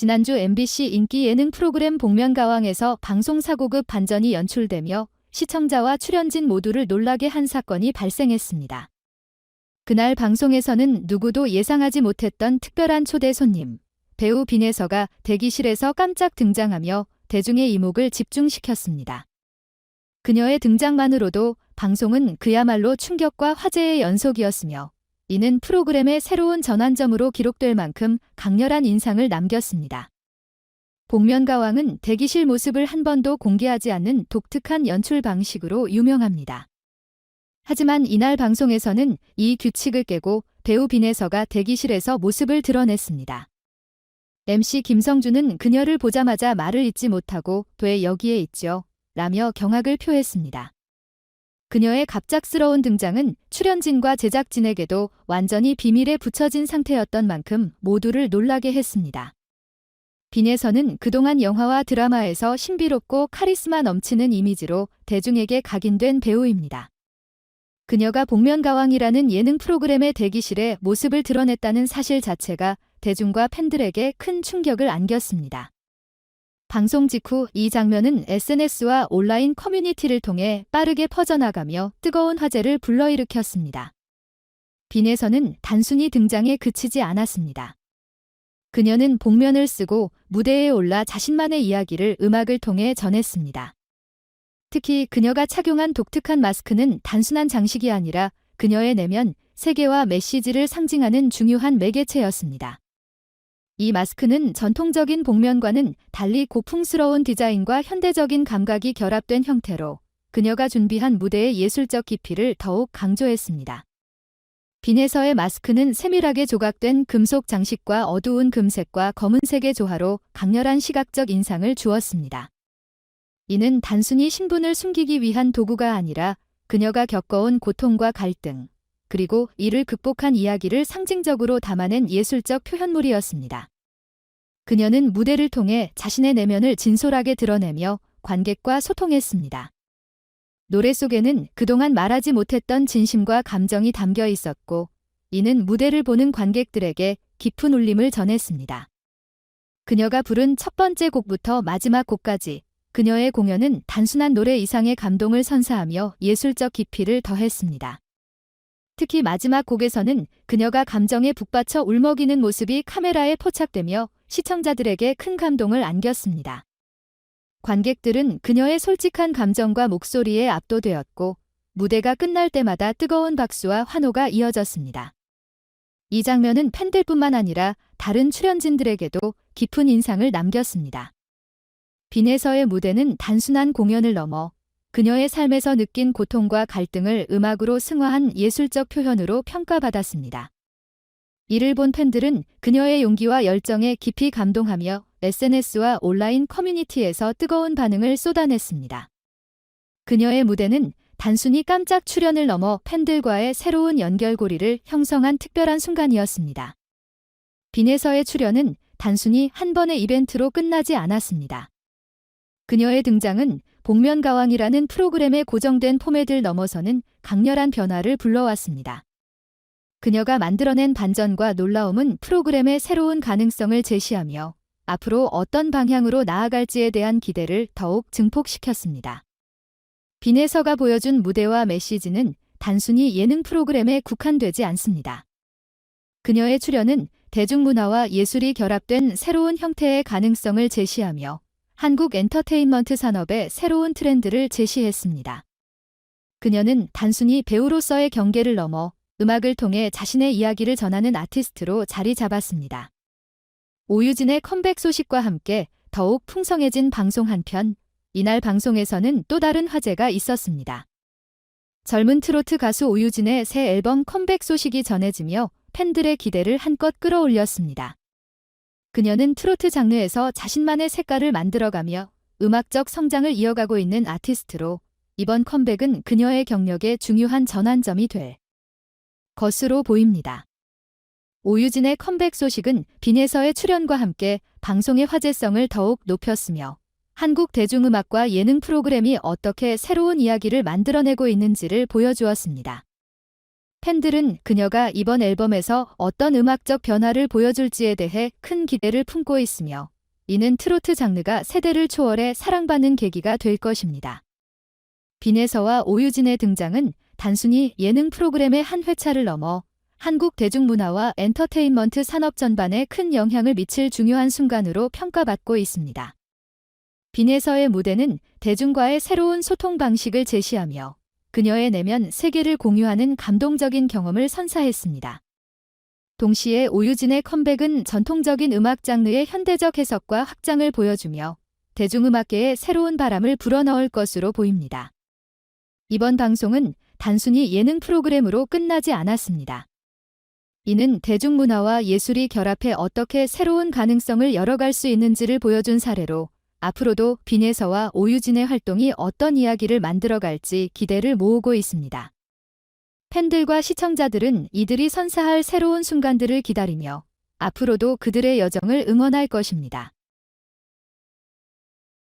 지난주 MBC 인기 예능 프로그램 복면가왕에서 방송사고급 반전이 연출되며 시청자와 출연진 모두를 놀라게 한 사건이 발생했습니다. 그날 방송에서는 누구도 예상하지 못했던 특별한 초대 손님, 배우 빈혜서가 대기실에서 깜짝 등장하며 대중의 이목을 집중시켰습니다. 그녀의 등장만으로도 방송은 그야말로 충격과 화제의 연속이었으며 이는 프로그램의 새로운 전환점으로 기록될 만큼 강렬한 인상을 남겼습니다. 복면가왕은 대기실 모습을 한 번도 공개하지 않는 독특한 연출 방식으로 유명합니다. 하지만 이날 방송에서는 이 규칙을 깨고 배우 빈혜서가 대기실에서 모습을 드러냈습니다. MC 김성준은 그녀를 보자마자 말을 잇지 못하고 왜 여기에 있죠? 라며 경악을 표했습니다. 그녀의 갑작스러운 등장은 출연진과 제작진에게도 완전히 비밀에 붙여진 상태였던 만큼 모두를 놀라게 했습니다. 빈에서는 그동안 영화와 드라마에서 신비롭고 카리스마 넘치는 이미지로 대중에게 각인된 배우입니다. 그녀가 복면가왕이라는 예능 프로그램의 대기실에 모습을 드러냈다는 사실 자체가 대중과 팬들에게 큰 충격을 안겼습니다. 방송 직후 이 장면은 SNS와 온라인 커뮤니티를 통해 빠르게 퍼져나가며 뜨거운 화제를 불러일으켰습니다. 빈에서는 단순히 등장에 그치지 않았습니다. 그녀는 복면을 쓰고 무대에 올라 자신만의 이야기를 음악을 통해 전했습니다. 특히 그녀가 착용한 독특한 마스크는 단순한 장식이 아니라 그녀의 내면, 세계와 메시지를 상징하는 중요한 매개체였습니다. 이 마스크는 전통적인 복면과는 달리 고풍스러운 디자인과 현대적인 감각이 결합된 형태로 그녀가 준비한 무대의 예술적 깊이를 더욱 강조했습니다. 빈에서의 마스크는 세밀하게 조각된 금속 장식과 어두운 금색과 검은색의 조화로 강렬한 시각적 인상을 주었습니다. 이는 단순히 신분을 숨기기 위한 도구가 아니라 그녀가 겪어온 고통과 갈등, 그리고 이를 극복한 이야기를 상징적으로 담아낸 예술적 표현물이었습니다. 그녀는 무대를 통해 자신의 내면을 진솔하게 드러내며 관객과 소통했습니다. 노래 속에는 그동안 말하지 못했던 진심과 감정이 담겨 있었고, 이는 무대를 보는 관객들에게 깊은 울림을 전했습니다. 그녀가 부른 첫 번째 곡부터 마지막 곡까지 그녀의 공연은 단순한 노래 이상의 감동을 선사하며 예술적 깊이를 더했습니다. 특히 마지막 곡에서는 그녀가 감정에 북받쳐 울먹이는 모습이 카메라에 포착되며 시청자들에게 큰 감동을 안겼습니다. 관객들은 그녀의 솔직한 감정과 목소리에 압도되었고 무대가 끝날 때마다 뜨거운 박수와 환호가 이어졌습니다. 이 장면은 팬들뿐만 아니라 다른 출연진들에게도 깊은 인상을 남겼습니다. 빈에서의 무대는 단순한 공연을 넘어 그녀의 삶에서 느낀 고통과 갈등을 음악으로 승화한 예술적 표현으로 평가받았습니다. 이를 본 팬들은 그녀의 용기와 열정에 깊이 감동하며 SNS와 온라인 커뮤니티에서 뜨거운 반응을 쏟아냈습니다. 그녀의 무대는 단순히 깜짝 출연을 넘어 팬들과의 새로운 연결고리를 형성한 특별한 순간이었습니다. 빈에서의 출연은 단순히 한 번의 이벤트로 끝나지 않았습니다. 그녀의 등장은 복면가왕이라는 프로그램의 고정된 포맷을 넘어서는 강렬한 변화를 불러왔습니다. 그녀가 만들어낸 반전과 놀라움은 프로그램의 새로운 가능성을 제시하며 앞으로 어떤 방향으로 나아갈지에 대한 기대를 더욱 증폭시켰습니다. 빈에서가 보여준 무대와 메시지는 단순히 예능 프로그램에 국한되지 않습니다. 그녀의 출연은 대중문화와 예술이 결합된 새로운 형태의 가능성을 제시하며 한국 엔터테인먼트 산업의 새로운 트렌드를 제시했습니다. 그녀는 단순히 배우로서의 경계를 넘어 음악을 통해 자신의 이야기를 전하는 아티스트로 자리 잡았습니다. 오유진의 컴백 소식과 함께 더욱 풍성해진 방송 한편, 이날 방송에서는 또 다른 화제가 있었습니다. 젊은 트로트 가수 오유진의 새 앨범 컴백 소식이 전해지며 팬들의 기대를 한껏 끌어올렸습니다. 그녀는 트로트 장르에서 자신만의 색깔을 만들어가며 음악적 성장을 이어가고 있는 아티스트로 이번 컴백은 그녀의 경력의 중요한 전환점이 될 것으로 보입니다. 오유진의 컴백 소식은 빈에서의 출연과 함께 방송의 화제성을 더욱 높였으며 한국 대중음악과 예능 프로그램이 어떻게 새로운 이야기를 만들어내고 있는지를 보여주었습니다. 팬들은 그녀가 이번 앨범에서 어떤 음악적 변화를 보여줄지에 대해 큰 기대를 품고 있으며 이는 트로트 장르가 세대를 초월해 사랑받는 계기가 될 것입니다. 빈에서와 오유진의 등장은 단순히 예능 프로그램의 한 회차를 넘어 한국 대중문화와 엔터테인먼트 산업 전반에 큰 영향을 미칠 중요한 순간으로 평가받고 있습니다. 빈에서의 무대는 대중과의 새로운 소통 방식을 제시하며 그녀의 내면 세계를 공유하는 감동적인 경험을 선사했습니다. 동시에 오유진의 컴백은 전통적인 음악 장르의 현대적 해석과 확장을 보여주며 대중음악계에 새로운 바람을 불어넣을 것으로 보입니다. 이번 방송은 단순히 예능 프로그램으로 끝나지 않았습니다. 이는 대중문화와 예술이 결합해 어떻게 새로운 가능성을 열어갈 수 있는지를 보여준 사례로 앞으로도 빈에서와 오유진의 활동이 어떤 이야기를 만들어갈지 기대를 모으고 있습니다. 팬들과 시청자들은 이들이 선사할 새로운 순간들을 기다리며 앞으로도 그들의 여정을 응원할 것입니다.